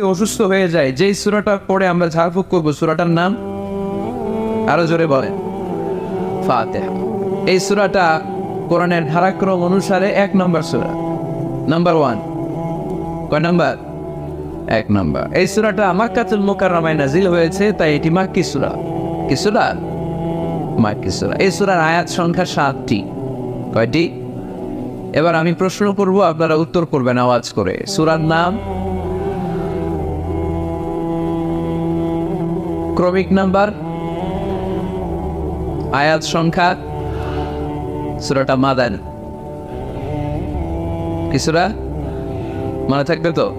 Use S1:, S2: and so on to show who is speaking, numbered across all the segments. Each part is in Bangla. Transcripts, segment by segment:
S1: অসুস্থ হয়ে যায়। যেই সুরাটা পড়ে আমরা ঝাড়ফুঁক করব, সুরাটার নাম আরও জোরে বলেন এই সুরাটা কোরআনের ধারাক্রম অনুসারে এক নম্বর সুরা। নাম্বার ওয়ান কয় নাম্বার? এক নাম্বার। এই সুরাটা মাক্কাতুল মুকাররমায় নাজিল হয়েছে, তাই এটি মাক্কি সুরা। কি সুরা? মাক্কি সুরা। এই সুরার আয়াত সংখ্যা সাতটি। কয়টি? এবার আমি প্রশ্ন করব, আপনারা উত্তর করবেন আওয়াজ করে। সুরার নাম ক্রমিক নাম্বার, আয়াত সংখ্যা, সুরাটা মাদান। কি সুরা? মনে থাকবে তো?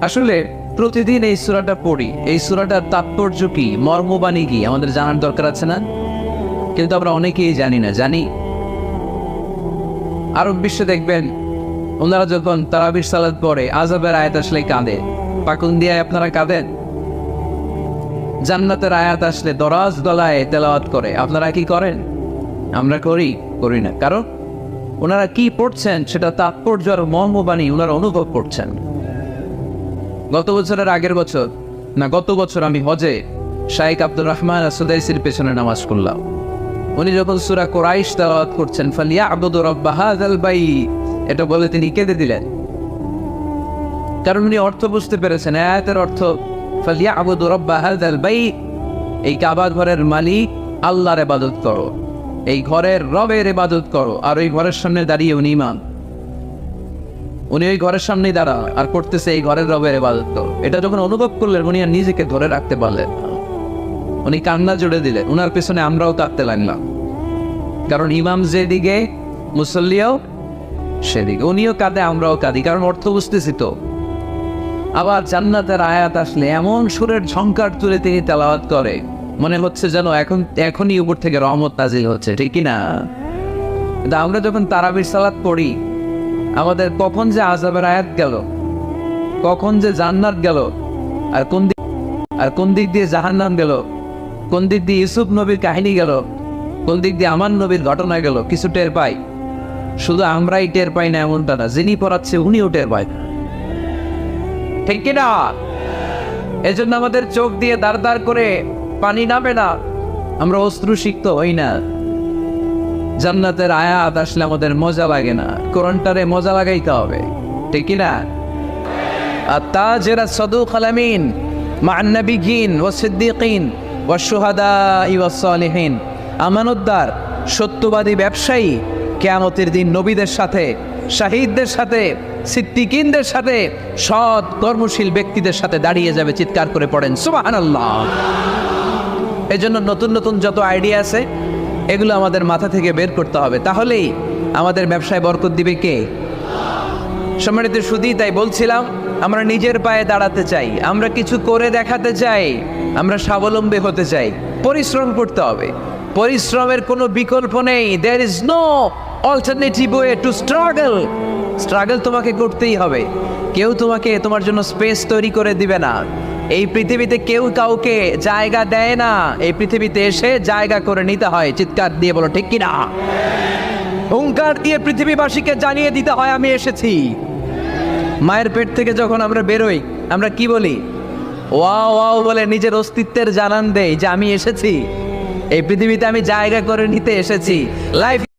S1: আসলে প্রতিদিন এই সুরাটা পড়ি। এই সুরাটার তাৎপর্য কি? মর্মবাণী কি? আমাদের জানার দরকার আছে না? কিন্তু আমরা অনেকেই জানি না। জানি। আরব বিশ্বে দেখবেন, ওনারা যখন তারাবির সালাদ পড়ে আজাবের আয়াত আসলে কাঁদে। পাকুন দিয়ে আপনারা কাঁদেন? জান্নাতের আয়াত আসলে দরাজ গলায় তেলাওয়াত করে। আপনারা কি করেন? আমরা করি করি না। কারণ ওনারা কি পড়ছেন সেটা তাৎপর্য আর মর্মবাণী ওনারা অনুভব করছেন। গত বছরের আগের বছর না, গত বছর আমি হজে শাইখ আব্দুর রহমান সুদাইসির পেছনে নামাজ করলাম উনি যখন সুরা কোরাইশ তেলাওয়াত করছেন ফালিয়া আবদুর রব্বাহাদাল বাই এটা বলে তিনি কেঁদে দিলেন। কারণ উনি অর্থ বুঝতে পেরেছেন, আয়াতের অর্থ ফালিয়া বাই এই ঘরের মালিক আল্লাহর করো। এই ঘরের রবের করো। আর ওই ঘরের সামনে দাঁড়িয়ে উনি ইমাম। উনি ওই ঘরের সামনেই দাঁড়া আর করতেছে এই ঘরের রবের করো। এটা যখন অনুভব করলেন, উনি আর নিজেকে ধরে রাখতে পারলেন উনি কান্না জুড়ে দিলেন। উনার পেছনে আমরাও কাঁদতে লাগলাম। কারণ ইমাম যেদিকে, মুসল্লিও সেদিকে। উনিও কাঁদে, আমরাও কাঁদি। কারণ অর্থ বুঝতেছি তো। আবার জান্নাতের আয়াত আসলে এমন সুরের ঝংকার তুলে তিনি তেলাওয়াত করে। মনে হচ্ছে যেন এখন এখনই উপর থেকে রহমত নাজিল হচ্ছে, ঠিক না? কিন্তু আমরা যখন তারাবির সালাত পড়ি, আমাদের কখন যে আজাবের আয়াত গেল, কখন যে জান্নাত গেল, আর কোন দিক আর কোন দিক দিয়ে জাহান্নাম গেল, কোন দিক দিয়ে ইউসুফ নবীর কাহিনী গেল, কোন দিক দিয়ে আমার নবীর ঘটনা গেল, কিছু টের পাই। শুধু আমরাই টের পাই না এমনটা না, যিনি পড়াচ্ছে উনিও টের পায় ঠিক কিনা? এজন্য আমাদের চোখ দিয়ে দাঁড় দাঁড় করে পানি নামে না। আমরা অস্ত্র সিক্ত হই না। জান্নাতের আয়াত আসলে আমাদের মজা লাগে না। কোরআনটারে মজা লাগাইতে হবে। ঠিক কিনা? আর তা যেরা সদু খালামিন মান্নাবিগিন ও সিদ্দিকিন ও সুহাদা আমানতদার, সত্যবাদী ব্যবসায়ী, কেয়ামতের দিন নবীদের সাথে শাহিদদের সাথে, সিদ্দিকিনদের সাথে, সৎ, কর্মশীল ব্যক্তিদের সাথে দাঁড়িয়ে যাবে, চিৎকার করে পড়েন। সুবাহান আল্লাহ এই জন্য নতুন নতুন যত আইডিয়া আছে, এগুলো আমাদের মাথা থেকে বের করতে হবে। তাহলেই আমাদের ব্যবসায় বরকত দিবে কে? সম্মানিত শুধুই তাই বলছিলাম, আমরা নিজের পায়ে দাঁড়াতে চাই, আমরা কিছু করে দেখাতে চাই, আমরা স্বাবলম্বী হতে চাই। পরিশ্রম করতে হবে। পরিশ্রমের কোনো বিকল্প নেই। There is no alternative way to struggle struggle তোমাকে করতেই হবে। কেউ তোমাকে তোমার জন্য স্পেস তৈরি করে দিবে না। এই পৃথিবীতে কেউ কাউকে জায়গা দেয় না। এই পৃথিবীতে এসে জায়গা করে নিতে হয়। চিৎকার দিয়ে বলো, ঠিক কিনা? হুঙ্কার দিয়ে পৃথিবীবাসীকে জানিয়ে দিতে হয়, আমি এসেছি। মায়ের পেট থেকে যখন আমরা বেরোই, আমরা কি বলি? ওয়া ওয়াও বলে নিজের অস্তিত্বের জানান দেই যে, আমি এসেছি। এই পৃথিবীতে আমি জায়গা করে নিতে এসেছি। লাইফ